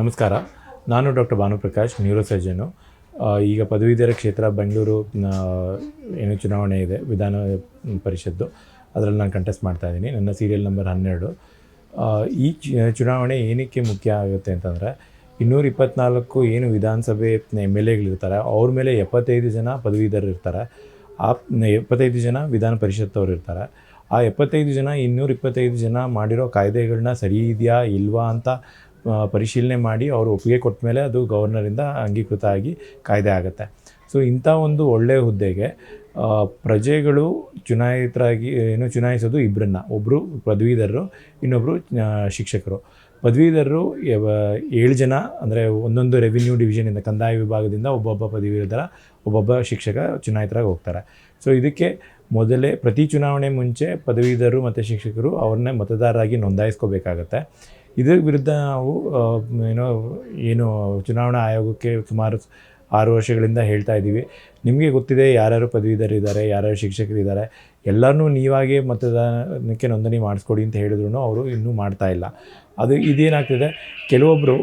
ನಮಸ್ಕಾರ. ನಾನು doctor Bhanuprakash neuro ಸರ್ಜನು ಈಗ ಪದವೀಧರ ಕ್ಷೇತ್ರ ಬೆಂಗಳೂರು ಏನು ಚುನಾವಣೆ ಇದೆ, ವಿಧಾನ ಪರಿಷತ್ತು. ಅದರಲ್ಲಿ ನಾನು ಕಂಟೆಸ್ಟ್ ಮಾಡ್ತಾ ಇದ್ದೀನಿ. ನನ್ನ ಸೀರಿಯಲ್ ನಂಬರ್ ಹನ್ನೆರಡು. ಈ ಚುನಾವಣೆ ಏನಕ್ಕೆ ಮುಖ್ಯ ಆಗುತ್ತೆ ಅಂತಂದರೆ, ಇನ್ನೂರ ಇಪ್ಪತ್ನಾಲ್ಕು ಏನು ವಿಧಾನಸಭೆ ಎಂ ಎಲ್ ಎಗಳಿರ್ತಾರೆ, ಅವ್ರ ಮೇಲೆ ಎಪ್ಪತ್ತೈದು ಜನ ಪದವೀಧರರು ಇರ್ತಾರೆ. ಆ, ಎಪ್ಪತ್ತೈದು ಜನ ವಿಧಾನ ಪರಿಷತ್ತವ್ರು ಇರ್ತಾರೆ. ಆ ಎಪ್ಪತ್ತೈದು ಜನ ಇನ್ನೂರ ಇಪ್ಪತ್ತೈದು ಜನ ಮಾಡಿರೋ ಕಾಯ್ದೆಗಳನ್ನ ಸರಿ ಇದೆಯಾ, ಇಲ್ವಾ ಅಂತ ಪರಿಶೀಲನೆ ಮಾಡಿ ಅವರು ಒಪ್ಪಿಗೆ ಕೊಟ್ಟ ಮೇಲೆ ಅದು ಗವರ್ನರಿಂದ ಅಂಗೀಕೃತ ಆಗಿ ಕಾಯ್ದೆ ಆಗುತ್ತೆ. ಸೊ ಇಂಥ ಒಂದು ಒಳ್ಳೆಯ ಹುದ್ದೆಗೆ ಪ್ರಜೆಗಳು ಚುನಾಯಿತರಾಗಿ, ಏನು ಚುನಾಯಿಸೋದು ಇಬ್ಬರನ್ನ ಒಬ್ಬರು ಪದವೀಧರರು ಇನ್ನೊಬ್ಬರು ಶಿಕ್ಷಕರು. ಪದವೀಧರರು ಏಳು ಜನ, ಅಂದರೆ ಒಂದೊಂದು ರೆವಿನ್ಯೂ ಡಿವಿಷನಿಂದ ಕಂದಾಯ ವಿಭಾಗದಿಂದ ಒಬ್ಬೊಬ್ಬ ಪದವೀಧರ, ಒಬ್ಬೊಬ್ಬ ಶಿಕ್ಷಕ ಚುನಾಯಿತರಾಗಿ ಹೋಗ್ತಾರೆ. ಸೊ ಇದಕ್ಕೆ ಮೊದಲೇ ಪ್ರತಿ ಚುನಾವಣೆ ಮುಂಚೆ ಪದವೀಧರರು ಮತ್ತು ಶಿಕ್ಷಕರು ಅವ್ರನ್ನೇ ಮತದಾರರಾಗಿ ನೋಂದಾಯಿಸ್ಕೋಬೇಕಾಗತ್ತೆ. ಇದರ ವಿರುದ್ಧ ನಾವು ಏನೋ, ಏನು ಚುನಾವಣಾ ಆಯೋಗಕ್ಕೆ ಸುಮಾರು ಆರು ವರ್ಷಗಳಿಂದ ಹೇಳ್ತಾ ಇದ್ದೀವಿ. ನಿಮಗೆ ಗೊತ್ತಿದೆ ಯಾರ್ಯಾರು ಪದವೀಧರಿದ್ದಾರೆ ಯಾರ್ಯಾರು ಶಿಕ್ಷಕರಿದ್ದಾರೆ. ಎಲ್ಲರನ್ನೂ ನೀವಾಗೇ ಮತದಾನಕ್ಕೆ ನೋಂದಣಿ ಮಾಡಿಸ್ಕೊಡಿ ಅಂತ ಹೇಳಿದ್ರು ಅವರು ಇನ್ನೂ ಮಾಡ್ತಾ ಇಲ್ಲ. ಅದು ಇದೇನಾಗ್ತಿದೆ ಕೆಲವೊಬ್ಬರು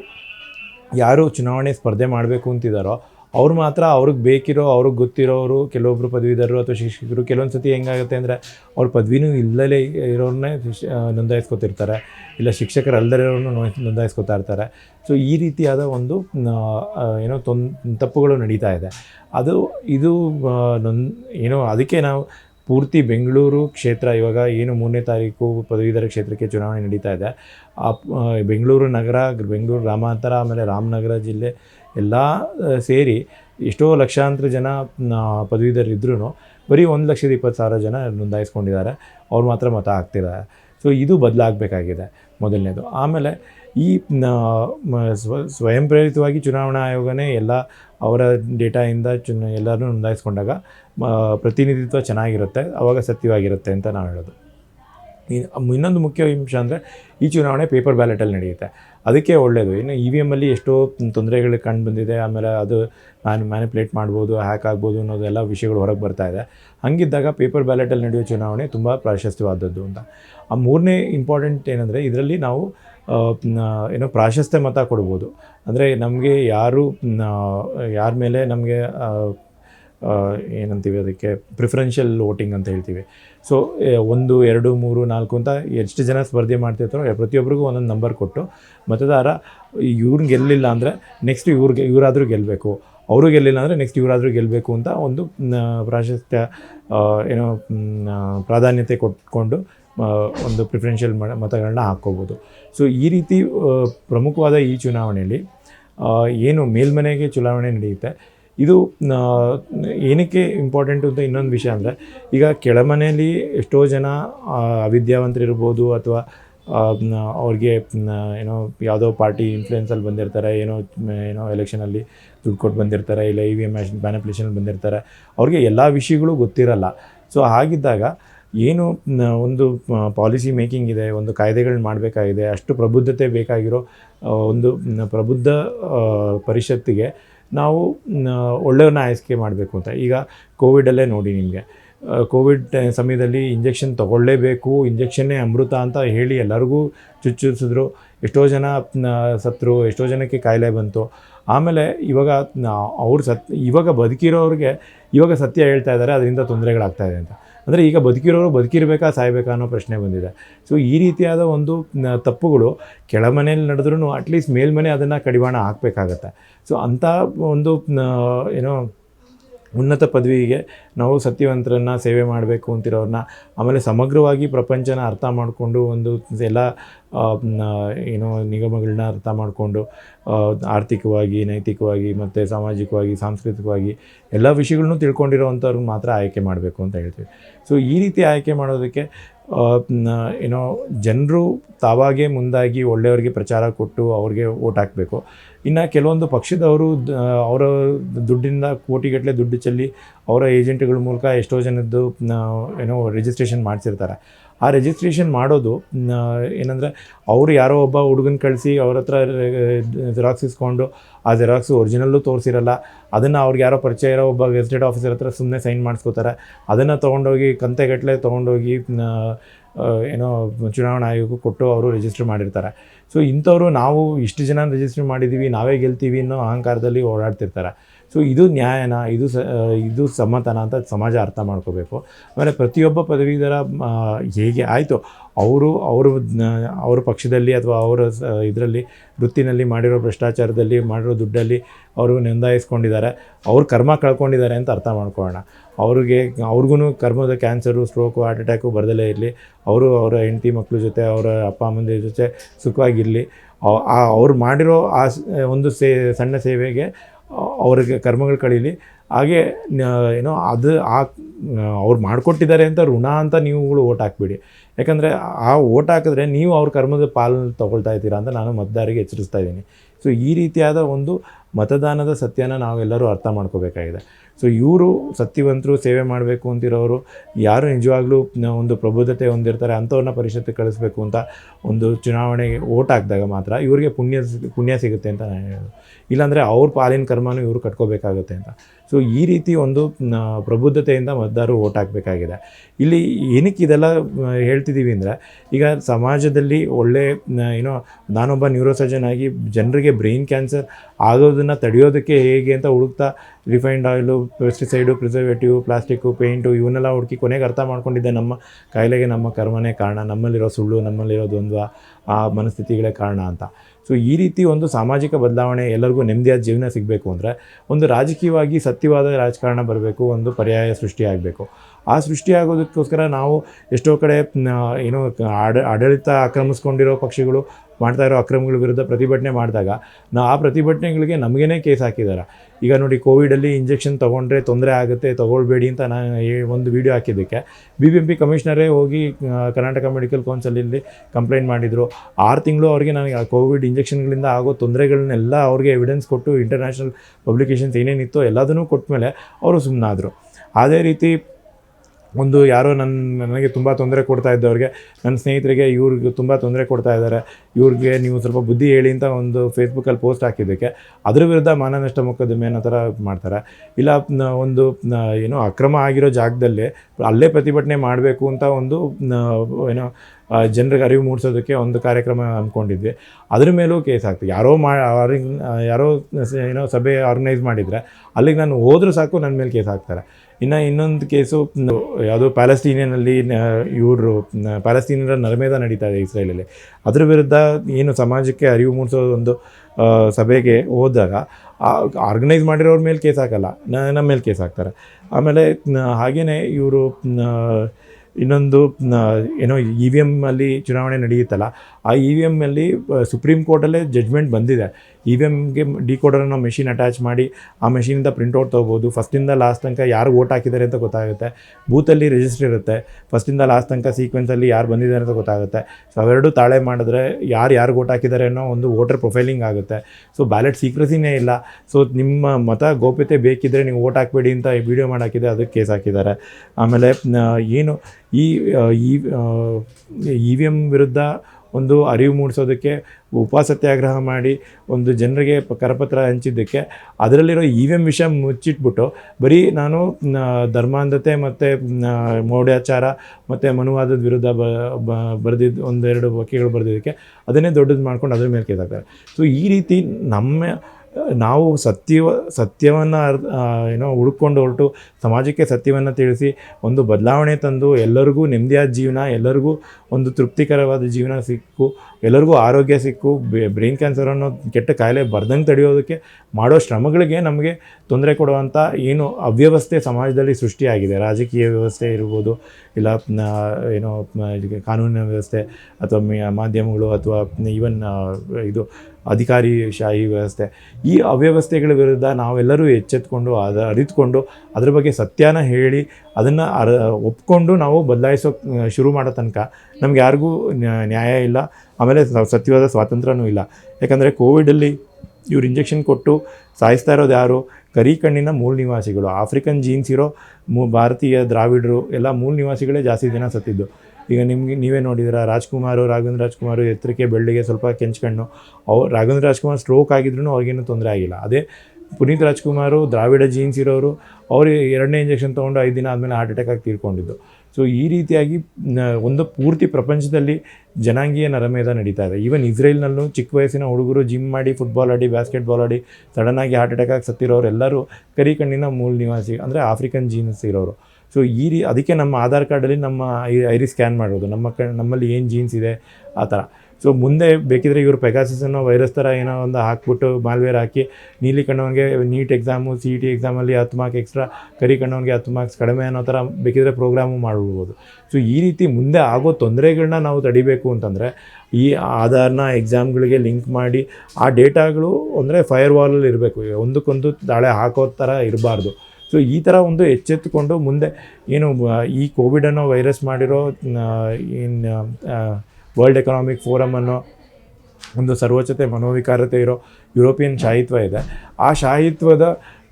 ಯಾರು ಚುನಾವಣೆ ಸ್ಪರ್ಧೆ ಮಾಡಬೇಕು ಅಂತಿದ್ದಾರೋ ಅವ್ರು ಮಾತ್ರ ಅವ್ರಿಗೆ ಬೇಕಿರೋ ಅವ್ರಿಗೆ ಗೊತ್ತಿರೋರು ಕೆಲವೊಬ್ಬರು ಪದವೀಧರರು ಅಥವಾ ಶಿಕ್ಷಕರು ಕೆಲವೊಂದು ಸತಿ ಹೆಂಗಾಗುತ್ತೆ ಅಂದರೆ ಅವ್ರ ಪದವಿನೂ ಇಲ್ಲದೇ ಇರೋರನ್ನೇ ನೋಂದಾಯಿಸ್ಕೊತಿರ್ತಾರೆ. ಇಲ್ಲ ಶಿಕ್ಷಕರು ಅಲ್ಲದೇ ನೋಂದಾಯಿಸ್ಕೊತಾ ಇರ್ತಾರೆ. ಸೊ ಈ ರೀತಿಯಾದ ಒಂದು ಏನೋ ತೊನ್ ತಪ್ಪುಗಳು ನಡೀತಾ ಇದೆ. ಅದು ಇದು ನೊಂದ್ ಏನೋ ಅದಕ್ಕೆ ನಾವು ಪೂರ್ತಿ ಬೆಂಗಳೂರು ಕ್ಷೇತ್ರ ಇವಾಗ ಏನು ಮೂರನೇ ತಾರೀಕು ಪದವೀಧರ ಕ್ಷೇತ್ರಕ್ಕೆ ಚುನಾವಣೆ ನಡೀತಾ ಇದೆ. ಆ, ಬೆಂಗಳೂರು ನಗರ ಬೆಂಗಳೂರು ಗ್ರಾಮಾಂತರ ಆಮೇಲೆ ರಾಮನಗರ ಜಿಲ್ಲೆ ಎಲ್ಲ ಸೇರಿ ಎಷ್ಟೋ ಲಕ್ಷಾಂತರ ಜನ ಪದವೀಧರಿದ್ರೂ ಬರೀ ಒಂದು ಲಕ್ಷದ ಇಪ್ಪತ್ತು ಸಾವಿರ ಜನ ನೋಂದಾಯಿಸ್ಕೊಂಡಿದ್ದಾರೆ. ಅವ್ರು ಮಾತ್ರ ಮತ ಹಾಕ್ತಿದ್ದಾರೆ. ಸೊ, ಇದು ಬದಲಾಗಬೇಕಾಗಿದೆ ಮೊದಲನೇದು. ಆಮೇಲೆ ಈ ಸ್ವಯಂ ಪ್ರೇರಿತವಾಗಿ ಚುನಾವಣಾ ಆಯೋಗನೇ ಎಲ್ಲ ಅವರ ಡೇಟಾಯಿಂದ ಚುನ ಎಲ್ಲರನ್ನೂ ನೋಂದಾಯಿಸ್ಕೊಂಡಾಗ ಪ್ರತಿನಿಧಿತ್ವ ಚೆನ್ನಾಗಿರುತ್ತೆ ಆವಾಗ ಸತ್ಯವಾಗಿರುತ್ತೆ ಅಂತ ನಾವು ಹೇಳೋದು. ಇನ್ನೊಂದು ಮುಖ್ಯ ಅಂಶ ಅಂದರೆ ಈ ಚುನಾವಣೆ ಪೇಪರ್ ಬ್ಯಾಲೆಟಲ್ಲಿ ನಡೆಯುತ್ತೆ. ಅದಕ್ಕೆ ಒಳ್ಳೆಯದು ಇನ್ನು ಇ ವಿ ಎಮ್ಮಲ್ಲಿ ಎಷ್ಟೋ ತೊಂದರೆಗಳು ಕಂಡು ಬಂದಿದೆ. ಆಮೇಲೆ ಅದು ಮ್ಯಾನ್ ಮ್ಯಾನಿಪ್ಯುಲೇಟ್ ಮಾಡ್ಬೋದು ಹ್ಯಾಕ್ ಆಗ್ಬೋದು ಅನ್ನೋದೆಲ್ಲ ವಿಷಯಗಳು ಹೊರಗೆ ಬರ್ತಾ ಇದೆ. ಹಾಗಿದ್ದಾಗ ಪೇಪರ್ ಬ್ಯಾಲೆಟಲ್ಲಿ ನಡೆಯೋ ಚುನಾವಣೆ ತುಂಬ ಪ್ರಾಶಸ್ತ್ಯವಾದದ್ದು ಅಂತ. ಆ ಮೂರನೇ ಇಂಪಾರ್ಟೆಂಟ್ ಏನಂದರೆ ಇದರಲ್ಲಿ ನಾವು ಏನೋ ಪ್ರಾಶಸ್ತ್ಯ ಮತ ಕೊಡ್ಬೋದು. ಅಂದರೆ ನಮಗೆ ಯಾರು ಯಾರ ಮೇಲೆ ನಮಗೆ ಏನಂತೀವಿ ಅದಕ್ಕೆ ಪ್ರಿಫರೆನ್ಷಿಯಲ್ ವೋಟಿಂಗ್ ಅಂತ ಹೇಳ್ತೀವಿ. ಸೊ ಒಂದು, ಎರಡು, ಮೂರು, ನಾಲ್ಕು ಅಂತ ಎಷ್ಟು ಜನ ಸ್ಪರ್ಧೆ ಮಾಡ್ತಿರ್ತಾರೋ ಪ್ರತಿಯೊಬ್ಬರಿಗೂ ಒಂದೊಂದು ನಂಬರ್ ಕೊಟ್ಟು ಮತದಾರ ಇವ್ರನ್ನ ಗೆಲ್ಲಿಲ್ಲ ಅಂದರೆ ನೆಕ್ಸ್ಟ್ ಇವ್ರಿಗೆ, ಇವರಾದರೂ ಗೆಲ್ಲಬೇಕು ಅವರು ಗೆಲ್ಲಿಲ್ಲ ಅಂದರೆ ನೆಕ್ಸ್ಟ್ ಇವರಾದರೂ ಗೆಲ್ಲಬೇಕು ಅಂತ ಒಂದು ಪ್ರಾಶಸ್ತ್ಯ ಏನೋ ಪ್ರಾಧಾನ್ಯತೆ ಕೊಟ್ಕೊಂಡು ಒಂದು ಪ್ರಿಫರೆನ್ಷಿಯಲ್ ಮತಗಳನ್ನ ಹಾಕ್ಕೋಬೋದು. ಸೊ ಈ ರೀತಿ ಪ್ರಮುಖವಾದ ಈ ಚುನಾವಣೆಯಲ್ಲಿ ಏನು ಮೇಲ್ಮನೆಗೆ ಚುನಾವಣೆ ನಡೆಯುತ್ತೆ ಇದು ಏನಕ್ಕೆ ಇಂಪಾರ್ಟೆಂಟ್ ಅಂತ ಇನ್ನೊಂದು ವಿಷಯ ಅಂದರೆ, ಈಗ ಕೆಳಮನೆಯಲ್ಲಿ ಎಷ್ಟೋ ಜನ ಅವಿದ್ಯಾವಂತರು ಅವಿದ್ಯಾವಂತರಿರ್ಬೋದು ಅಥವಾ ಅವ್ರಿಗೆ ಏನೋ ಯಾವುದೋ ಪಾರ್ಟಿ ಇನ್ಫ್ಲುಯೆನ್ಸಲ್ಲಿ ಬಂದಿರ್ತಾರೆ, ಏನೋ ಏನೋ ಎಲೆಕ್ಷನಲ್ಲಿ ದುಡ್ಡು ಕೊಟ್ಟು ಬಂದಿರ್ತಾರೆ, ಇಲ್ಲ ಇ ವಿ ಎಂ ಮ್ಯಾನಿಪುಲೇಷನ್ ಬಂದಿರ್ತಾರೆ, ಅವ್ರಿಗೆ ಎಲ್ಲ ವಿಷಯಗಳು ಗೊತ್ತಿರಲ್ಲ. ಸೊ ಹಾಗಿದ್ದಾಗ ಏನು ಒಂದು ಪಾಲಿಸಿ ಮೇಕಿಂಗ್ ಇದೆ, ಒಂದು ಕಾಯ್ದೆಗಳನ್ನ ಮಾಡಬೇಕಾಗಿದೆ, ಅಷ್ಟು ಪ್ರಬುದ್ಧತೆ ಬೇಕಾಗಿರೋ ಒಂದು ಪ್ರಬುದ್ಧ ಪರಿಷತ್ತಿಗೆ ನಾವು ಒಳ್ಳೆಯವ್ರನ್ನ ಆಯ್ಕೆ ಮಾಡಬೇಕು ಅಂತ. ಈಗ ಕೋವಿಡಲ್ಲೇ ನೋಡಿ ನಿಮಗೆ. ಕೋವಿಡ್ ಸಮಯದಲ್ಲಿ ಇಂಜೆಕ್ಷನ್ ತೊಗೊಳ್ಳೇಬೇಕು, ಇಂಜೆಕ್ಷನ್ನೇ ಅಮೃತ ಅಂತ ಹೇಳಿ ಎಲ್ಲರಿಗೂ ಚುಚ್ಚುಸಿದ್ರು ಎಷ್ಟೋ ಜನ ಸತ್ತರು ಸತ್ರು, ಎಷ್ಟೋ ಜನಕ್ಕೆ ಕಾಯಿಲೆ ಬಂತು. ಆಮೇಲೆ ಇವಾಗ ಅವ್ರು ಸತ್, ಇವಾಗ ಬದುಕಿರೋರಿಗೆ ಇವಾಗ ಸತ್ಯ ಹೇಳ್ತಾ ಇದ್ದಾರೆ, ಅದರಿಂದ ತೊಂದರೆಗಳಾಗ್ತಾಯಿದೆ ಅಂತ. ಅಂದರೆ ಈಗ ಬದುಕಿರೋರು ಬದುಕಿರಬೇಕಾ, ಸಾಯ್ಬೇಕಾ ಅನ್ನೋ ಪ್ರಶ್ನೆ ಬಂದಿದೆ. ಸೊ ಈ ರೀತಿಯಾದ ಒಂದು ತಪ್ಪುಗಳು ಕೆಳಮನೆಯಲ್ಲಿ ನಡೆದ್ರೂ ಅಟ್ಲೀಸ್ಟ್ ಮೇಲ್ಮನೆ ಅದನ್ನು ಕಡಿವಾಣ ಹಾಕಬೇಕಾಗತ್ತೆ. ಸೊ ಅಂಥ ಒಂದು ಏನೋ ಉನ್ನತ ಪದವಿಗೆ ನಾವು ಸತ್ಯವಂತರನ್ನು ಸೇವೆ ಮಾಡಬೇಕು ಅಂತಿರೋರನ್ನ ಆಮೇಲೆ ಸಮಗ್ರವಾಗಿ ಪ್ರಪಂಚನ ಅರ್ಥ ಮಾಡಿಕೊಂಡು ಒಂದು ಎಲ್ಲ ಏನೋ ನಿಗಮಗಳನ್ನ ಅರ್ಥ ಮಾಡಿಕೊಂಡು ಆರ್ಥಿಕವಾಗಿ, ನೈತಿಕವಾಗಿ ಮತ್ತು ಸಾಮಾಜಿಕವಾಗಿ, ಸಾಂಸ್ಕೃತಿಕವಾಗಿ ಎಲ್ಲ ವಿಷಯಗಳನ್ನೂ ತಿಳ್ಕೊಂಡಿರೋವಂಥವ್ರಿಗೆ ಮಾತ್ರ ಆಯ್ಕೆ ಮಾಡಬೇಕು ಅಂತ ಹೇಳ್ತೀವಿ. ಸೊ ಈ ರೀತಿ ಆಯ್ಕೆ ಮಾಡೋದಕ್ಕೆ ಏನೋ ಜನರು ತಾವಾಗೇ ಮುಂದಾಗಿ ಒಳ್ಳೆಯವ್ರಿಗೆ ಪ್ರಚಾರ ಕೊಟ್ಟು ಅವ್ರಿಗೆ ಓಟ್ ಹಾಕಬೇಕು. ಇನ್ನು ಕೆಲವೊಂದು ಪಕ್ಷದವರು ಅವರ ದುಡ್ಡಿಂದ ಕೋಟಿಗಟ್ಟಲೆ ದುಡ್ಡು ಚೆಲ್ಲಿ ಅವರ ಏಜೆಂಟ್ಗಳ ಮೂಲಕ ಎಷ್ಟೋ ಜನದ್ದು ಏನೋ ರಿಜಿಸ್ಟ್ರೇಷನ್ ಮಾಡಿಸಿರ್ತಾರೆ. ಆ ರಿಜಿಸ್ಟ್ರೇಷನ್ ಮಾಡೋದು ಏನಂದರೆ ಅವರು ಯಾರೋ ಒಬ್ಬ ಹುಡುಗನ ಕಳಿಸಿ ಅವ್ರ ಹತ್ರ ಜೆರಾಕ್ಸ್ ಇಸ್ಕೊಂಡು ಆ ಜೆರಾಕ್ಸ್ ಒರಿಜಿನಲ್ಲೂ ತೋರಿಸಿರಲ್ಲ, ಅದನ್ನು ಅವ್ರಿಗೆ ಯಾರೋ ಪರಿಚಯ ಇರೋ ಒಬ್ಬ ಗೆಸ್ಟೆಡ್ ಆಫೀಸರ್ ಹತ್ರ ಸುಮ್ಮನೆ ಸೈನ್ ಮಾಡಿಸ್ಕೋತಾರೆ. ಅದನ್ನು ತೊಗೊಂಡೋಗಿ ಕಂತೆಗಟ್ಟಲೆ ತೊಗೊಂಡೋಗಿ ಏನೋ ಚುನಾವಣಾ ಆಯೋಗಕ್ಕೆ ಕೊಟ್ಟು ಅವರು ರಿಜಿಸ್ಟರ್ ಮಾಡಿರ್ತಾರೆ. ಸೊ ಇಂಥವ್ರು ನಾವು ಇಷ್ಟು ಜನ ರಿಜಿಸ್ಟರ್ ಮಾಡಿದ್ದೀವಿ ನಾವೇ ಗೆಲ್ತೀವಿ ಅನ್ನೋ ಅಹಂಕಾರದಲ್ಲಿ ಓಡಾಡ್ತಿರ್ತಾರೆ. ಸೊ ಇದು ನ್ಯಾಯನ, ಇದು ಸ ಇದು ಸಮ್ಮತನ ಅಂತ ಸಮಾಜ ಅರ್ಥ ಮಾಡ್ಕೋಬೇಕು. ಆಮೇಲೆ ಪ್ರತಿಯೊಬ್ಬ ಪದವೀಧರ ಹೇಗೆ ಆಯಿತು? ಅವರು ಅವರು ಅವ್ರ ಪಕ್ಷದಲ್ಲಿ ಅಥವಾ ಅವರ ಇದರಲ್ಲಿ ವೃತ್ತಿನಲ್ಲಿ ಮಾಡಿರೋ ಭ್ರಷ್ಟಾಚಾರದಲ್ಲಿ, ಮಾಡಿರೋ ದುಡ್ಡಲ್ಲಿ ಅವರು ನೋಂದಾಯಿಸ್ಕೊಂಡಿದ್ದಾರೆ. ಅವ್ರ ಕರ್ಮ ಕಳ್ಕೊಂಡಿದ್ದಾರೆ ಅಂತ ಅರ್ಥ ಮಾಡ್ಕೊಳ್ಳೋಣ. ಅವ್ರಿಗೆ, ಅವ್ರಿಗೂ ಕರ್ಮದ ಕ್ಯಾನ್ಸರು, ಸ್ಟ್ರೋಕು, ಹಾರ್ಟ್ ಅಟ್ಯಾಕು ಬರದಲ್ಲೇ ಇರಲಿ. ಅವರು ಅವರ ಹೆಂಡತಿ ಮಕ್ಕಳ ಜೊತೆ, ಅವರ ಅಪ್ಪ ಅಮ್ಮಂದಿ ಜೊತೆ ಸುಖವಾಗಿರಲಿ. ಅವ್ರು ಮಾಡಿರೋ ಆ, ಒಂದು ಸೇ, ಸಣ್ಣ ಸೇವೆಗೆ ಅವ್ರಿಗೆ ಕರ್ಮಗಳು ಕಳೀಲಿ. ಹಾಗೆ ಏನೋ ಅದು ಆ, ಅವ್ರು ಮಾಡಿಕೊಟ್ಟಿದ್ದಾರೆ ಅಂತ ಋಣ ಅಂತ ನೀವುಗಳು ಓಟ್ ಹಾಕ್ಬಿಡಿ. ಯಾಕಂದರೆ ಆ ಓಟ್ ಹಾಕಿದ್ರೆ ನೀವು ಅವ್ರ ಕರ್ಮದ ಪಾಲು ತೊಗೊಳ್ತಾ ಇದ್ದೀರಾ ಅಂತ ನಾನು ಮತದಾರರಿಗೆ ಎಚ್ಚರಿಸ್ತಾ ಇದ್ದೀನಿ. ಸೊ ಈ ರೀತಿಯಾದ ಒಂದು ಮತದಾನದ ಸತ್ಯನ ನಾವೆಲ್ಲರೂ ಅರ್ಥ ಮಾಡ್ಕೋಬೇಕಾಗಿದೆ. ಸೊ ಇವರು ಸತ್ಯವಂತರು, ಸೇವೆ ಮಾಡಬೇಕು ಅಂತಿರೋರು, ಯಾರು ನಿಜವಾಗ್ಲೂ ಒಂದು ಪ್ರಬುದ್ಧತೆ ಹೊಂದಿರ್ತಾರೆ, ಅಂಥವ್ರನ್ನ ಪರಿಷತ್ತಿಗೆ ಕಳಿಸ್ಬೇಕು ಅಂತ ಒಂದು ಚುನಾವಣೆಗೆ ಓಟ್ ಹಾಕಿದಾಗ ಮಾತ್ರ ಇವರಿಗೆ ಪುಣ್ಯ ಪುಣ್ಯ ಸಿಗುತ್ತೆ ಅಂತ ನಾನು ಹೇಳೋದು. ಇಲ್ಲಾಂದರೆ ಅವ್ರ ಪಾಲಿನ ಕರ್ಮನೂ ಇವರು ಕಟ್ಕೋಬೇಕಾಗುತ್ತೆ ಅಂತ. ಸೊ ಈ ರೀತಿ ಒಂದು ಪ್ರಬುದ್ಧತೆಯಿಂದ ಮತದಾರರು ಓಟ್ ಹಾಕಬೇಕಾಗಿದೆ. ಇಲ್ಲಿ ಏನಕ್ಕೆ ಇದೆಲ್ಲ ಹೇಳ್ತಿದ್ದೀವಿ ಅಂದರೆ, ಈಗ ಸಮಾಜದಲ್ಲಿ ಒಳ್ಳೆ ಏನೋ, ನಾನೊಬ್ಬ ನ್ಯೂರೋಸರ್ಜನ್ ಆಗಿ ಜನರಿಗೆ ಬ್ರೈನ್ ಕ್ಯಾನ್ಸರ್ ಆಗೋದನ್ನು ತಡೆಯೋದಕ್ಕೆ ಹೇಗೆ ಅಂತ ಹುಡುಕ್ತಾ refined oil pesticide preservative plastic paint ಇವನ್ನೆಲ್ಲ ಹುಡುಕಿ ಕೊನೆಗೆ ಅರ್ಥ ಮಾಡ್ಕೊಂಡಿದ್ದೆ ನಮ್ಮ ಕಾಯಿಲೆಗೆ ನಮ್ಮ ಕರ್ಮನೇ ಕಾರಣ, ನಮ್ಮಲ್ಲಿರೋ ಸುಳ್ಳು, ನಮ್ಮಲ್ಲಿರೋ ದ್ವಂದ್ವ, ಆ ಮನಸ್ಥಿತಿಗಳೇ ಕಾರಣ ಅಂತ. ಸೊ ಈ ರೀತಿ ಒಂದು ಸಾಮಾಜಿಕ ಬದಲಾವಣೆ ಎಲ್ಲರಿಗೂ ನೆಮ್ಮದಿಯಾದ ಜೀವನ ಸಿಗಬೇಕು ಅಂದರೆ ಒಂದು ರಾಜಕೀಯವಾಗಿ ಸತ್ಯವಾದ ರಾಜಕಾರಣ ಬರಬೇಕು, ಒಂದು ಪರ್ಯಾಯ ಸೃಷ್ಟಿಯಾಗಬೇಕು ಆ ಸೃಷ್ಟಿಯಾಗೋದಕ್ಕೋಸ್ಕರ ನಾವು ಎಷ್ಟೋ ಕಡೆ ಏನು, ಆಡ, ಆಡಳಿತ ಆಕ್ರಮಿಸ್ಕೊಂಡಿರೋ ಪಕ್ಷಗಳು ಮಾಡ್ತಾ ಇರೋ ಅಕ್ರಮಗಳ ವಿರುದ್ಧ ಪ್ರತಿಭಟನೆ ಮಾಡಿದಾಗ, ನಾ, ಆ ಪ್ರತಿಭಟನೆಗಳಿಗೆ ನಮಗೇನೆ ಕೇಸ್ ಹಾಕಿದ್ದಾರೆ ಈಗ ನೋಡಿ ಕೋವಿಡಲ್ಲಿ ಇಂಜೆಕ್ಷನ್ ತೊಗೊಂಡ್ರೆ ತೊಂದರೆ ಆಗುತ್ತೆ, ತೊಗೊಳ್ಬೇಡಿ ಅಂತ ನಾನು ಒಂದು ವಿಡಿಯೋ ಹಾಕಿದ್ದಕ್ಕೆ. ಬಿ ಬಿ ಎಂ ಪಿ ಕಮಿಷನರೇ ಹೋಗಿ ಕರ್ನಾಟಕ ಮೆಡಿಕಲ್ ಕೌನ್ಸಿಲಲ್ಲಿ ಕಂಪ್ಲೇಂಟ್ ಮಾಡಿದರು. ಆರು ತಿಂಗಳು ಅವರಿಗೆ ನನಗೆ ಆ ಕೋವಿಡ್ ಇಂಜೆಕ್ಷನ್ಗಳಿಂದ ಆಗೋ ತೊಂದರೆಗಳನ್ನೆಲ್ಲ ಅವ್ರಿಗೆ ಎವಿಡೆನ್ಸ್ ಕೊಟ್ಟು ಇಂಟರ್ನ್ಯಾಷನಲ್ ಪಬ್ಲಿಕೇಶನ್ಸ್ ಏನೇನಿತ್ತು ಎಲ್ಲದನ್ನೂ ಕೊಟ್ಟ ಮೇಲೆ ಅವರು ಸುಮ್ಮನಾದರು ಅದೇ ರೀತಿ ಒಂದು ಯಾರೋ ನನ್ನ ನನಗೆ ತುಂಬ ತೊಂದರೆ ಕೊಡ್ತಾ ಇದ್ದವ್ರಿಗೆ ನನ್ನ ಸ್ನೇಹಿತರಿಗೆ ಇವ್ರಿಗೆ ತುಂಬ ತೊಂದರೆ ಕೊಡ್ತಾ ಇದ್ದಾರೆ. ಇವ್ರಿಗೆ ನೀವು ಸ್ವಲ್ಪ ಬುದ್ಧಿ ಹೇಳಿ ಅಂತ ಒಂದು ಫೇಸ್ಬುಕ್ಕಲ್ಲಿ ಪೋಸ್ಟ್ ಹಾಕಿದ್ದಕ್ಕೆ, ಅದ್ರ ವಿರುದ್ಧ ಮಾನನಷ್ಟ ಮೊಕದ್ದಮೆ ಅನ್ನೋ ಥರ ಮಾಡ್ತಾರೆ. ಇಲ್ಲ ಒಂದು ಏನೋ ಅಕ್ರಮ ಆಗಿರೋ ಜಾಗದಲ್ಲಿ ಅಲ್ಲೇ ಪ್ರತಿಭಟನೆ ಮಾಡಬೇಕು ಅಂತ ಒಂದು ಏನೋ ಜನರಿಗೆ ಅರಿವು ಮೂಡಿಸೋದಕ್ಕೆ ಒಂದು ಕಾರ್ಯಕ್ರಮ ಹಮ್ಮಿಕೊಂಡಿದ್ವಿ. ಅದ್ರ ಮೇಲೂ ಕೇಸ್ ಆಗ್ತದೆ ಯಾರೋ ಮಾ ಯಾರೋ ಏನೋ ಸಭೆ ಆರ್ಗನೈಸ್ ಮಾಡಿದರೆ ಅಲ್ಲಿಗೆ ನಾನು ಹೋದರೂ ಸಾಕು ನನ್ನ ಮೇಲೆ ಕೇಸ್ ಹಾಕ್ತಾರೆ. ಇನ್ನು ಇನ್ನೊಂದು ಕೇಸು ಯಾವುದು ಪ್ಯಾಲೆಸ್ಟೀನಿಯನಲ್ಲಿ ಇವರು ಪ್ಯಾಲೆಸ್ತೀನಿಯರ ನರಮೇಧ ನಡೀತಾ ಇದೆ ಇಸ್ರೇಲಲ್ಲಿ. ಅದ್ರ ವಿರುದ್ಧ ಏನು ಸಮಾಜಕ್ಕೆ ಅರಿವು ಮೂಡಿಸೋ ಒಂದು ಸಭೆಗೆ ಹೋದಾಗ ಆರ್ಗನೈಸ್ ಮಾಡಿರೋರ ಮೇಲೆ ಕೇಸ್ ಹಾಕಲ್ಲ ನಮ್ಮ ಮೇಲೆ ಕೇಸ್ ಹಾಕ್ತಾರೆ. ಆಮೇಲೆ ಹಾಗೆಯೇ ಇವರು ಇನ್ನೊಂದು ಏನೋ ಇ ವಿ ಎಮ್ಮಲ್ಲಿ ಚುನಾವಣೆ ನಡೆಯುತ್ತಲ್ಲ, ಆ ಇ ವಿ ಎಮ್ಮಲ್ಲಿ ಸುಪ್ರೀಂ ಕೋರ್ಟಲ್ಲೇ ಜಡ್ಜ್ಮೆಂಟ್ ಬಂದಿದೆ. ಇ ವಿ ಎಮ್ಗೆ ಡಿಕೋಡರನ್ನು ಮೆಷಿನ್ ಅಟ್ಯಾಚ್ ಮಾಡಿ ಆ ಮೆಷಿನಿಂದ ಪ್ರಿಂಟೌಟ್ ತೊಗೋಬೋದು. ಫಸ್ಟಿಂದ ಲಾಸ್ಟ್ ತನಕ ಯಾರು ಓಟ್ ಹಾಕಿದ್ದಾರೆ ಅಂತ ಗೊತ್ತಾಗುತ್ತೆ. ಬೂತಲ್ಲಿ ರಿಜಿಸ್ಟರ್ ಇರುತ್ತೆ. ಫಸ್ಟಿಂದ ಲಾಸ್ಟ್ ತನಕ ಸೀಕ್ವೆನ್ಸಲ್ಲಿ ಯಾರು ಬಂದಿದ್ದಾರೆ ಅಂತ ಗೊತ್ತಾಗುತ್ತೆ. ಸೊ ಅವೆರಡು ತಾಳೆ ಮಾಡಿದ್ರೆ ಯಾರು ಯಾರು ಓಟ್ ಹಾಕಿದ್ದಾರೆ ಅನ್ನೋ ಒಂದು ವೋಟರ್ ಪ್ರೊಫೈಲಿಂಗ್ ಆಗುತ್ತೆ. ಸೊ ಬ್ಯಾಲೆಟ್ ಸೀಕ್ರೆಸಿನೇ ಇಲ್ಲ. ಸೊ ನಿಮ್ಮ ಮತ ಗೌಪ್ಯತೆ ಬೇಕಿದ್ದರೆ ನೀವು ಓಟ್ ಹಾಕಬೇಡಿ ಅಂತ ವಿಡಿಯೋ ಮಾಡಾಕಿದೆ. ಅದಕ್ಕೆ ಕೇಸ್ ಹಾಕಿದ್ದಾರೆ. ಆಮೇಲೆ ಏನು ಈ ಇ ವಿ ಎಂ ವಿರುದ್ಧ ಒಂದು ಅರಿವು ಮೂಡಿಸೋದಕ್ಕೆ ಉಪ ಸತ್ಯಾಗ್ರಹ ಮಾಡಿ ಒಂದು ಜನರಿಗೆ ಕರಪತ್ರ ಹಂಚಿದ್ದಕ್ಕೆ, ಅದರಲ್ಲಿರೋ ಇ ವಿ ಎಂ ವಿಷಯ ಮುಚ್ಚಿಟ್ಬಿಟ್ಟು ಬರೀ ನಾನು ಧರ್ಮಾಂಧತೆ ಮತ್ತು ಮೌಢ್ಯಾಚಾರ ಮತ್ತು ಮನುವಾದದ ವಿರುದ್ಧ ಬ ಬರೆದಿದ್ದು ಒಂದೆರಡು ವಾಕ್ಯಗಳು ಬರೆದಿದ್ದಕ್ಕೆ ಅದನ್ನೇ ದೊಡ್ಡದು ಮಾಡ್ಕೊಂಡು ಅದ್ರ ಮೇಲೆ ಕೇಳ್ತಾರೆ ಸೊ ಈ ರೀತಿ ನಮ್ಮ ನಾವು ಸತ್ಯವ, ಸತ್ಯವನ್ನು ಏನೋ ಹುಡುಕೊಂಡು ಹೊರಟು ಸಮಾಜಕ್ಕೆ ಸತ್ಯವನ್ನು ತಿಳಿಸಿ ಒಂದು ಬದಲಾವಣೆ ತಂದು ಎಲ್ಲರಿಗೂ ನೆಮ್ಮದಿಯಾದ ಜೀವನ, ಎಲ್ಲರಿಗೂ ಒಂದು ತೃಪ್ತಿಕರವಾದ ಜೀವನ ಸಿಕ್ಕು ಎಲ್ಲರಿಗೂ ಆರೋಗ್ಯ ಸಿಕ್ಕು ಬ್ರೈನ್ ಕ್ಯಾನ್ಸರ್ ಅನ್ನೋ ಕೆಟ್ಟ ಕಾಯಿಲೆ ಬರ್ದಂಗೆ ತಡೆಯೋದಕ್ಕೆ ಮಾಡೋ ಶ್ರಮಗಳಿಗೆ ನಮಗೆ ತೊಂದರೆ ಕೊಡುವಂಥ ಏನು ಅವ್ಯವಸ್ಥೆ ಸಮಾಜದಲ್ಲಿ ಸೃಷ್ಟಿಯಾಗಿದೆ. ರಾಜಕೀಯ ವ್ಯವಸ್ಥೆ ಇರ್ಬೋದು, ಇಲ್ಲ ಏನು ಕಾನೂನಿನ ವ್ಯವಸ್ಥೆ ಅಥವಾ ಮಾಧ್ಯಮಗಳು ಅಥವಾ ಈವನ್ ಇದು ಅಧಿಕಾರಿ ಶಾಹಿ ವ್ಯವಸ್ಥೆ. ಈ ಅವ್ಯವಸ್ಥೆಗಳ ವಿರುದ್ಧ ನಾವೆಲ್ಲರೂ ಎಚ್ಚೆತ್ಕೊಂಡು, ಅದ, ಅರಿತುಕೊಂಡು, ಅದ್ರ ಬಗ್ಗೆ ಸತ್ಯನ ಹೇಳಿ, ಅದನ್ನು ಅರ, ಒಪ್ಕೊಂಡು ನಾವು ಬದಲಾಯಿಸೋ ಶುರು ಮಾಡೋ ತನಕ ನಮ್ಗೆ ಯಾರಿಗೂ ನ್ಯಾಯ ಇಲ್ಲ. ಆಮೇಲೆ ಸತ್ಯವಾದ ಸ್ವಾತಂತ್ರ್ಯನೂ ಇಲ್ಲ. ಯಾಕಂದರೆ ಕೋವಿಡಲ್ಲಿ ಇವ್ರು ಇಂಜೆಕ್ಷನ್ ಕೊಟ್ಟು ಸಾಯಿಸ್ತಾ ಇರೋದು ಯಾರು? ಕರಿ ಕಣ್ಣಿನ ಮೂಲ ನಿವಾಸಿಗಳು. ಆಫ್ರಿಕನ್ ಜೀನ್ಸ್ ಇರೋ ಮೂ ಭಾರತೀಯ ದ್ರಾವಿಡರು ಎಲ್ಲ ಮೂಲ ನಿವಾಸಿಗಳೇ ಜಾಸ್ತಿ ದಿನ ಸತ್ತಿದ್ದು. ಈಗ ನಿಮಗೆ ನೀವೇ ನೋಡಿದಿರ ರಾಜ್ಕುಮಾರು, ರಾಘವೇಂದ್ರ ರಾಜ್ಕುಮಾರು ಎತ್ತರಕ್ಕೆ ಬೆಳ್ಳಿಗೆ ಸ್ವಲ್ಪ ಕೆಂಚ್ಕಣ್ಣು ಅವ್ರು ರಾಘವೇಂದ್ರ ರಾಜ್ಕುಮಾರ್ ಸ್ಟ್ರೋಕ್ ಆಗಿದ್ರು ಅವ್ರಿಗೇನು ತೊಂದರೆ ಆಗಿಲ್ಲ. ಅದೇ ಪುನೀತ್ ರಾಜ್ಕುಮಾರು ದ್ರಾವಿಡ ಜೀನ್ಸ್ ಇರೋರು, ಅವರು ಎರಡನೇ ಇಂಜೆಕ್ಷನ್ ತೊಗೊಂಡು ಐದು ದಿನ ಆದಮೇಲೆ ಹಾರ್ಟ್ ಅಟ್ಯಾಕ್ ಆಗಿ ತೀರ್ಕೊಂಡಿದ್ದು. ಸೊ ಈ ರೀತಿಯಾಗಿ ಒಂದು ಪೂರ್ತಿ ಪ್ರಪಂಚದಲ್ಲಿ ಜನಾಂಗೀಯ ನರಮೇಧ ನಡೀತಾ ಇದೆ. ಈವನ್ ಇಸ್ರೇಲ್ನಲ್ಲೂ ಚಿಕ್ಕ ವಯಸ್ಸಿನ ಹುಡುಗರು ಜಿಮ್ ಮಾಡಿ ಫುಟ್ಬಾಲ್ ಆಡಿ ಬ್ಯಾಸ್ಕೆಟ್ಬಾಲ್ ಆಡಿ ಆಗಿ ಹಾರ್ಟ್ ಅಟ್ಯಾಕ್ ಆಗಿ ಸತ್ತಿರೋರು ಎಲ್ಲರೂ ಕರಿ ಕಣ್ಣಿನ ಮೂಲ ನಿವಾಸಿ, ಅಂದರೆ ಆಫ್ರಿಕನ್ ಜೀನ್ಸ್ ಇರೋರು. ಸೊ ಈ ರೀ, ಅದಕ್ಕೆ ನಮ್ಮ ಆಧಾರ್ ಕಾರ್ಡಲ್ಲಿ ನಮ್ಮ ಐರಿ ಸ್ಕ್ಯಾನ್ ಮಾಡೋದು ನಮ್ಮ ಕ, ನಮ್ಮಲ್ಲಿ ಏನು ಜೀನ್ಸ್ ಇದೆ, ಆ ಥರ ಸೊ ಮುಂದೆ ಬೇಕಿದ್ರೆ ಇವರು ಪೆಗಾಸಿಸ್ ಅನ್ನೋ ವೈರಸ್ ಥರ ಏನೋ ಒಂದು ಹಾಕ್ಬಿಟ್ಟು ಮಾಲ್ವೇರ್ ಹಾಕಿ ನೀಲಿ ಕಣ್ಣವನಿಗೆ NEET exam C E T ಎಕ್ಸಾಮಲ್ಲಿ ಹತ್ತು ಮಾರ್ಕ್ ಎಕ್ಸ್ಟ್ರಾ ಕರಿ ಕಣ್ಣವನಿಗೆ ಹತ್ತು ಮಾರ್ಕ್ಸ್ ಕಡಿಮೆ ಅನ್ನೋ ಥರ ಬೇಕಿದ್ರೆ ಪ್ರೋಗ್ರಾಮು ಮಾಡ್ಬೋದು. ಸೊ ಈ ರೀತಿ ಮುಂದೆ ಆಗೋ ತೊಂದರೆಗಳನ್ನ ನಾವು ತಡಿಬೇಕು ಅಂತಂದರೆ ಈ ಆಧಾರ್ನ ಎಕ್ಸಾಮ್ಗಳಿಗೆ ಲಿಂಕ್ ಮಾಡಿ ಆ ಡೇಟಾಗಳು ಅಂದರೆ ಫೈರ್ ವಾಲಲ್ಲಿ ಇರಬೇಕು. ಒಂದಕ್ಕೊಂದು ದಾಳೆ ಹಾಕೋ ಥರ ಇರಬಾರ್ದು. ಸೊ ಈ ಥರ ಒಂದು ಎಚ್ಚೆತ್ತುಕೊಂಡು ಮುಂದೆ ಏನು ಈ ಕೋವಿಡ್ ಅನ್ನೋ ವೈರಸ್ ಮಾಡಿರೋ ಇನ್ನು ವರ್ಲ್ಡ್ ಎಕನಾಮಿಕ್ ಫೋರಮ್ ಅನ್ನೋ ಒಂದು ಸರ್ವೋಚ್ಚತೆ ಮನೋವಿಕಾರತೆ ಇರೋ ಯುರೋಪಿಯನ್ ಶಾಹಿತ್ವ ಇದೆ. ಆ ಶಾಹಿತ್ವದ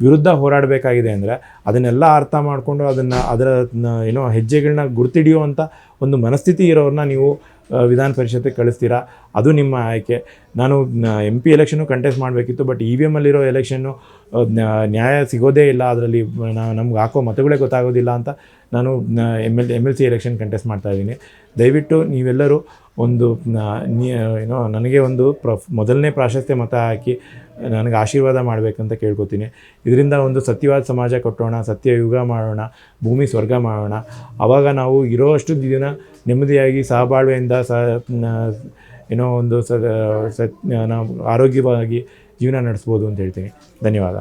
ವಿರುದ್ಧ ಹೋರಾಡಬೇಕಾಗಿದೆ ಅಂದರೆ ಅದನ್ನೆಲ್ಲ ಅರ್ಥ ಮಾಡಿಕೊಂಡು ಅದನ್ನು ಅದರ ಏನೋ ಹೆಜ್ಜೆಗಳನ್ನ ಗುರ್ತಿಡಿಯುವಂಥ ಒಂದು ಮನಸ್ಥಿತಿ ಇರೋರನ್ನ ನೀವು ವಿಧಾನ ಪರಿಷತ್ತಿಗೆ ಕಳಿಸ್ತೀರಾ? ಅದು ನಿಮ್ಮ ಆಯ್ಕೆ. ನಾನು ಎಂ ಪಿ ಎಲೆಕ್ಷನ್ನು ಕಂಟೆಸ್ಟ್ ಮಾಡಬೇಕಿತ್ತು ಬಟ್ ಇ ವಿ ಎಮ್ಮಲ್ಲಿರೋ ಎಲೆಕ್ಷನ್ನು ನ್ಯಾಯ ಸಿಗೋದೇ ಇಲ್ಲ ಅದರಲ್ಲಿ ನಮ್ಗೆ ಹಾಕೋ ಮತಗಳೇ ಗೊತ್ತಾಗೋದಿಲ್ಲ ಅಂತ ನಾನು M L M L C election contest ಮಾಡ್ತಾ ಇದ್ದೀನಿ. ದಯವಿಟ್ಟು ನೀವೆಲ್ಲರೂ ಒಂದು ಏನೋ, ನನಗೆ ಒಂದು ಪ್ರ ಮೊದಲನೇ ಪ್ರಾಶಸ್ತ್ಯ ಮತ ಹಾಕಿ ನನಗೆ ಆಶೀರ್ವಾದ ಮಾಡಬೇಕಂತ ಕೇಳ್ಕೊತೀನಿ. ಇದರಿಂದ ಒಂದು ಸತ್ಯವಾದ ಸಮಾಜ ಕಟ್ಟೋಣ ಸತ್ಯ ಯುಗ ಮಾಡೋಣ, ಭೂಮಿ ಸ್ವರ್ಗ ಮಾಡೋಣ. ಆವಾಗ ನಾವು ಇರೋಷ್ಟು ದಿನ ನೆಮ್ಮದಿಯಾಗಿ ಸಹಬಾಳ್ವೆಯಿಂದ ಸ ಏನೋ ಒಂದು ಸ ನಾವು ಆರೋಗ್ಯವಾಗಿ ಜೀವನ ನಡೆಸ್ಬೋದು ಅಂತ ಹೇಳ್ತೀನಿ. ಧನ್ಯವಾದ.